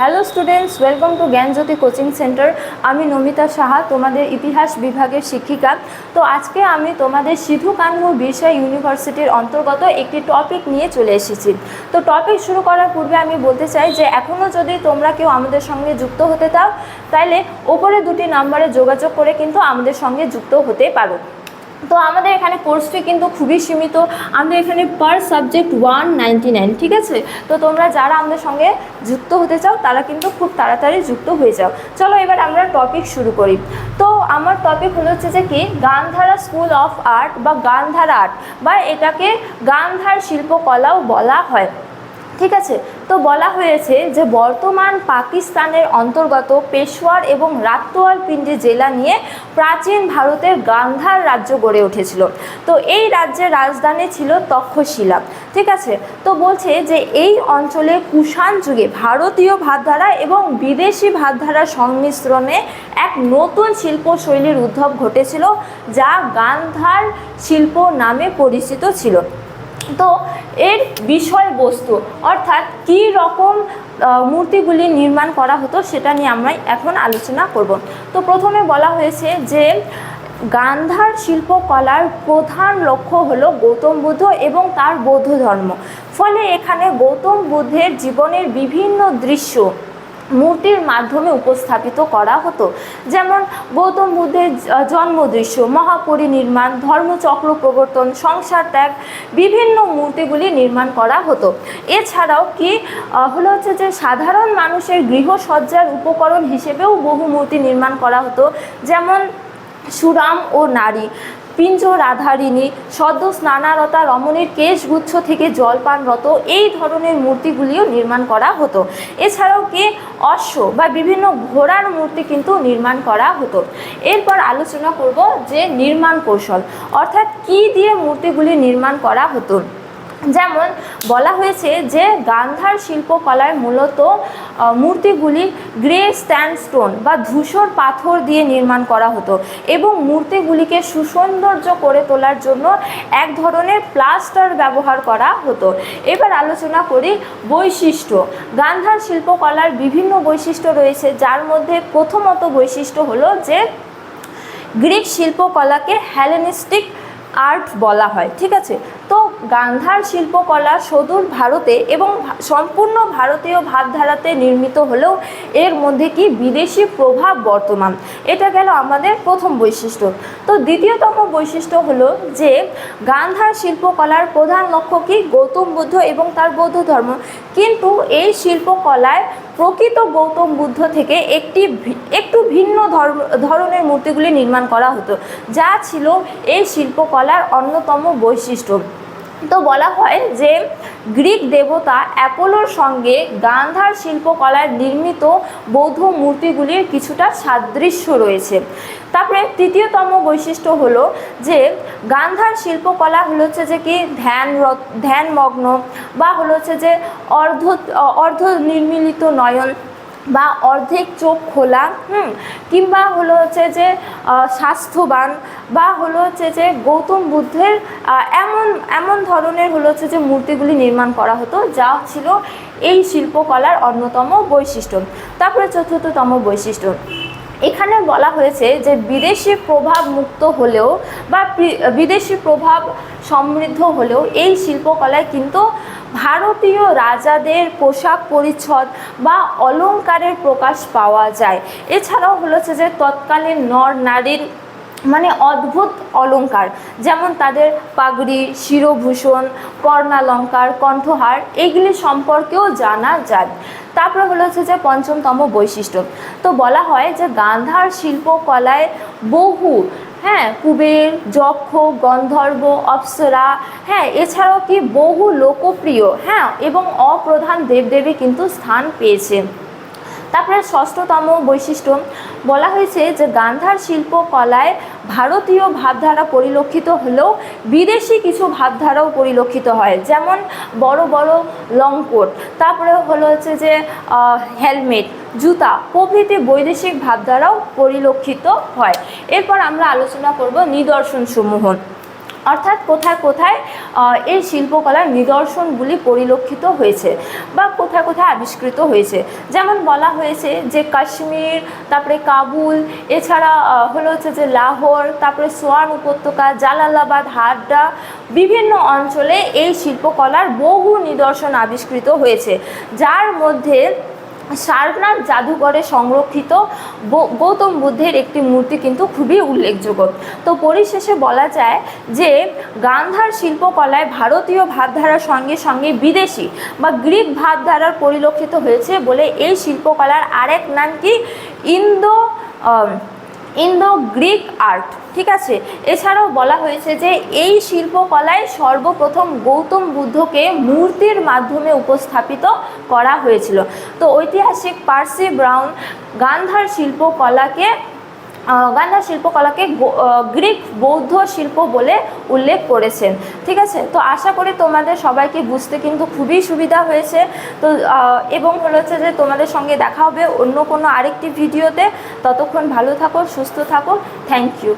Hello students welcome to Gyanjyoti coaching centre আমি নমিতা সাহা, তোমাদের ইতিহাস বিভাগের শিক্ষিকা। তো আজকে আমি তোমাদের সিধু কানহু বিরসা ইউনিভার্সিটির অন্তর্গত একটি টপিক নিয়ে চলে এসেছি। তো টপিক শুরু করার পূর্বে আমি বলতে চাই যে এখনও যদি তোমরা কেউ আমাদের সঙ্গে যুক্ত হতে চাও, তাহলে ওপরে দুটি নাম্বারে যোগাযোগ করে কিন্তু আমাদের সঙ্গে যুক্ত হতে পারো। তো আমাদের এখানে কোর্স ফি কিন্তু খুবই সীমিত। আমাদের এখানে পার সাবজেক্ট ওয়ান নাইন ঠিক আছে? তো তোমরা যারা আমাদের সঙ্গে যুক্ত হতে চাও, তারা কিন্তু খুব তাড়াতাড়ি যুক্ত হয়ে যাও। চলো এবার আমরা টপিক শুরু করি। তো আমার টপিক হলো হচ্ছে যে কি? গান্ধারা স্কুল অফ আর্ট বা গান্ধার আর্ট বা এটাকে গান্ধার শিল্পকলাও বলা হয়। ঠিক আছে? তো বলা হয়েছে যে বর্তমান পাকিস্তানের অন্তর্গত পেশোয়ার এবং রাতোয়ালপিন্ডি জেলা নিয়ে প্রাচীন ভারতের গান্ধার রাজ্য গড়ে উঠেছিল। তো এই রাজ্যের রাজধানী ছিল তক্ষশিলা। ঠিক আছে? তো বলছে যে এই অঞ্চলে কুষাণ যুগে ভারতীয় ভাবধারা এবং বিদেশি ভাবধারার সংমিশ্রণে এক নতুন শিল্পশৈলীর উদ্ভব ঘটেছিল, যা গান্ধার শিল্প নামে পরিচিত ছিল। তো এর বিষয়বস্তু। অর্থাৎ কী রকম মূর্তিগুলি নির্মাণ করা হতো সেটা নিয়ে আমরা এখন আলোচনা করব। তো প্রথমে বলা হয়েছে যে, গান্ধার শিল্পকলার প্রধান লক্ষ্য হলো গৌতম বুদ্ধ এবং তার বৌদ্ধ ধর্ম। ফলে এখানে গৌতম বুদ্ধের জীবনের বিভিন্ন দৃশ্য মূর্তির মাধ্যমে উপস্থাপিত করা হতো। যেমন গৌতম বুদ্ধের জ- জন্ম দৃশ্য মহাপরিনির্মাণ, ধর্মচক্র প্রবর্তন, সংসার ত্যাগ, বিভিন্ন মূর্তিগুলি নির্মাণ করা হতো। এছাড়াও কি হলো হচ্ছে যে সাধারণ মানুষের গৃহসজ্জার উপকরণ হিসেবেও বহু মূর্তি নির্মাণ করা হতো। যেমন সুরাম ও নারী। পিঞ্জ রাধারিণী সদ্য স্নানারতা রমণের কেশগুচ্ছ থেকে জলপানরত এই ধরনের মূর্তিগুলিও নির্মাণ করা হতো। এছাড়াও কে অশ্ব বা বিভিন্ন ঘোড়ার মূর্তি কিন্তু নির্মাণ করা হতো। এরপর আলোচনা করব যে নির্মাণ কৌশল, অর্থাৎ কি দিয়ে মূর্তিগুলি নির্মাণ করা হতো। যেমন বলা হয়েছে যে গান্ধার শিল্পকলায় মূলত মূর্তিগুলি গ্রে স্ট্যান্ডস্টোন বা ধূসর পাথর দিয়ে নির্মাণ করা হতো এবং মূর্তিগুলিকে সুসৌন্দর্য করে তোলার জন্য এক ধরনের প্লাস্টার ব্যবহার করা হতো। এবার আলোচনা করি বৈশিষ্ট্য। গান্ধার শিল্পকলার বিভিন্ন বৈশিষ্ট্য রয়েছে, যার মধ্যে প্রথমত বৈশিষ্ট্য হলো যে গ্রিক শিল্পকলাকে হ্যালেনিস্টিক আর্ট বলা হয়, ঠিক আছে? তো গান্ধার শিল্পকলা সদূর ভারতে এবং সম্পূর্ণ ভারতীয় ভাবধারাতে নির্মিত হলেও এর মধ্যে কি বিদেশি প্রভাব বর্তমান? এটা গেল আমাদের প্রথম বৈশিষ্ট্য। তো দ্বিতীয়তম বৈশিষ্ট্য হলো যে গান্ধার শিল্পকলার প্রধান লক্ষ্য কি? গৌতম বুদ্ধ এবং তার বৌদ্ধ ধর্ম। কিন্তু এই শিল্পকলায় প্রকৃত গৌতম বুদ্ধ থেকে একটি একটু ভিন্ন ধরনের মূর্তিগুলি নির্মাণ করা হতো, যা ছিল এই শিল্পকলার অন্যতম বৈশিষ্ট্য। তো বলা হয় যে গ্রিক দেবতা অ্যাপোলোর সঙ্গে গান্ধার শিল্পকলায় নির্মিত বৌদ্ধ মূর্তিগুলির কিছুটা সাদৃশ্য রয়েছে। তারপরে তৃতীয়তম বৈশিষ্ট্য হলো যে গান্ধার শিল্পকলা হলো হচ্ছে যে কি ধ্যান ধ্যানমগ্ন বা হলো হচ্ছে যে অর্ধ অর্ধ নির্মিলিত নয়ন বা অর্ধেক চোখ খোলা, হুম, কিংবা হলো হচ্ছে যে স্বাস্থ্যবান বা হলো হচ্ছে যে, গৌতম বুদ্ধের এমন এমন ধরনের হলো হচ্ছে যে, মূর্তিগুলি নির্মাণ করা হতো, যা ছিল এই শিল্পকলার অন্যতম বৈশিষ্ট্য। তারপরে চতুর্থতম বৈশিষ্ট্য। এখানে বলা হয়েছে যে বিদেশি প্রভাব মুক্ত হলেও বা বিদেশি প্রভাব সমৃদ্ধ হলেও এই শিল্পকলায় কিন্তু ভারতীয় রাজাদের পোশাক পরিচ্ছদ বা অলঙ্কারের প্রকাশ পাওয়া যায়। এছাড়াও হলো যে তৎকালীন নর নারীর মানে অদ্ভুত অলংকার, যেমন তাদের পাগড়ি, শিরভূষণ কর্ণালঙ্কার কণ্ঠহার এইগুলি সম্পর্কেও জানা যায়। তারপরে হলো হচ্ছে যে পঞ্চমতম বৈশিষ্ট্য। তো বলা হয় যে গান্ধার শিল্পকলায় বহু হ্যাঁ কুবের, যক্ষ, গন্ধর্ব, অপ্সরা হ্যাঁ এছাড়াও কি বহু লোকপ্রিয় হ্যাঁ এবং অপ্রধান দেবদেবী কিন্তু স্থান পেয়েছে। তারপরে ষষ্ঠতম বৈশিষ্ট্য। বলা হয়েছে যে গান্ধার শিল্পকলায় ভারতীয় ভাবধারা পরিলক্ষিত হলেও বিদেশি কিছু ভাবধারাও পরিলক্ষিত হয়। যেমন বড় বড় লংকোট, তারপরে হলো হচ্ছে যে হেলমেট, জুতা প্রভৃতি বৈদেশিক ভাবধারাও পরিলক্ষিত হয়। এরপর আমরা আলোচনা করব নিদর্শনসমূহ। অর্থাৎ কোথায় কোথায় এই শিল্পকলার নিদর্শনগুলি পরিলক্ষিত হয়েছে বা কোথায় কোথায় আবিষ্কৃত হয়েছে। যেমন বলা হয়েছে যে কাশ্মীর, তারপরে কাবুল, এছাড়া হলো হচ্ছে যে লাহোর, তারপরে সোয়ান উপত্যকা, জালালাবাদ, হাড্ডা, বিভিন্ন অঞ্চলে এই শিল্পকলার বহু নিদর্শন আবিষ্কৃত হয়েছে। যার মধ্যে সারনাথ জাদুঘরে সংরক্ষিত গৌতম বুদ্ধের একটি মূর্তি কিন্তু খুবই উল্লেখযোগ্য। তো পরিশেষে বলা যায় যে গান্ধার শিল্পকলায় ভারতীয় ভাবধারার সঙ্গে সঙ্গে বিদেশি বা গ্রিক ভাবধারার পরিলক্ষিত হয়েছে বলে এই শিল্পকলার আরেক নাম কি? ইন্দো ইন্দো গ্রিক আর্ট, ঠিক আছে? এছাড়াও বলা হয়েছে যে এই শিল্পকলায় সর্বপ্রথম গৌতম বুদ্ধকে মূর্তির মাধ্যমে উপস্থাপিত করা হয়েছিল। তো ঐতিহাসিক পার্সি ব্রাউন গান্ধার শিল্পকলাকে গান্ধার শিল্পকলাকে গ্রিক বৌদ্ধ শিল্প বলে উল্লেখ করেছেন। ঠিক আছে? তো আশা করি তোমাদের সবাইকে বুঝতে কিন্তু খুবই সুবিধা হয়েছে। তো এবং হলো হচ্ছে যে তোমাদের সঙ্গে দেখা হবে অন্য কোনো আরেকটি ভিডিওতে। ততক্ষণ ভালো থাকো, সুস্থ থাকো। Thank you